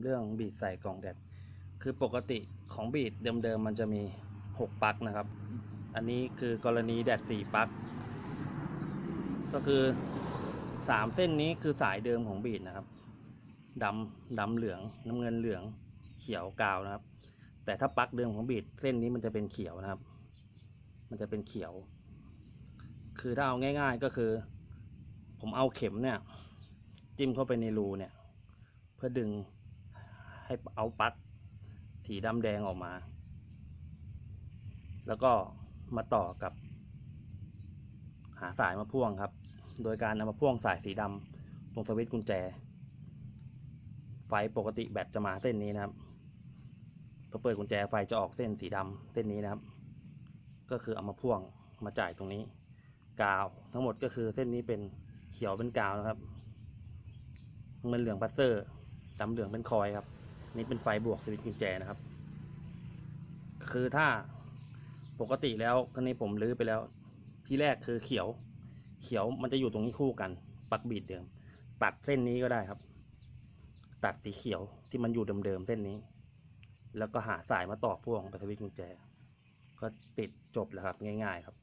เรื่องบีดใส่กล่องแดดคือปกติของบีดเดิมๆมันจะมี 6ปลั๊กนะครับ อันนี้คือกรณีแดด4ปลั๊กก็คือ 3 เส้นนี้คือสายเดิมของบีดนะครับดำดำเหลืองน้ำเงินเหลืองเขียวกาวนะครับ แต่ถ้าปลั๊กเดิมของบีดเส้นนี้มันจะเป็นเขียวนะครับ มันจะเป็นเขียว คือถ้าเอาง่าย ๆก็คือ ผมเอาเข็มเนี่ย จิ้มเข้าไปในรูเนี่ย เพื่อดึง ให้เอาปลั๊กสีดำแดงออกมา แล้วก็มาต่อกับ หาสายมาพ่วงครับ โดยการนำมาพ่วงสายสีดำตรงสวิตช์กุญแจ ไฟปกติแบตจะมาเส้นนี้นะครับพอเปิดกุญแจไฟจะออกเส้นสีดำเส้นนี้นะครับ ก็คือเอามาพ่วงมาจ่ายตรงนี้ กาวทั้งหมดก็คือเส้นนี้เป็นเขียวเป็นกาวนะครับเงินเหลืองพัสเซอร์ดำเหลืองเป็นคอยครับ นี่เป็นไฟบวกสวิตช์กุญแจนะครับ คือถ้าปกติแล้วครั้นี้ผมลื้อไปแล้ว ที่แรกคือเขียว เขียวมันจะอยู่ตรงนี้คู่กัน ปักบีดเดิม ตัดเส้นนี้ก็ได้ครับ ตัดสีเขียวที่มันอยู่เดิมๆเส้นนี้ แล้วก็หาสายมาต่อพ่วงไปสวิตช์กุญแจ ก็ติดจบแล้วครับง่าย ๆ ครับ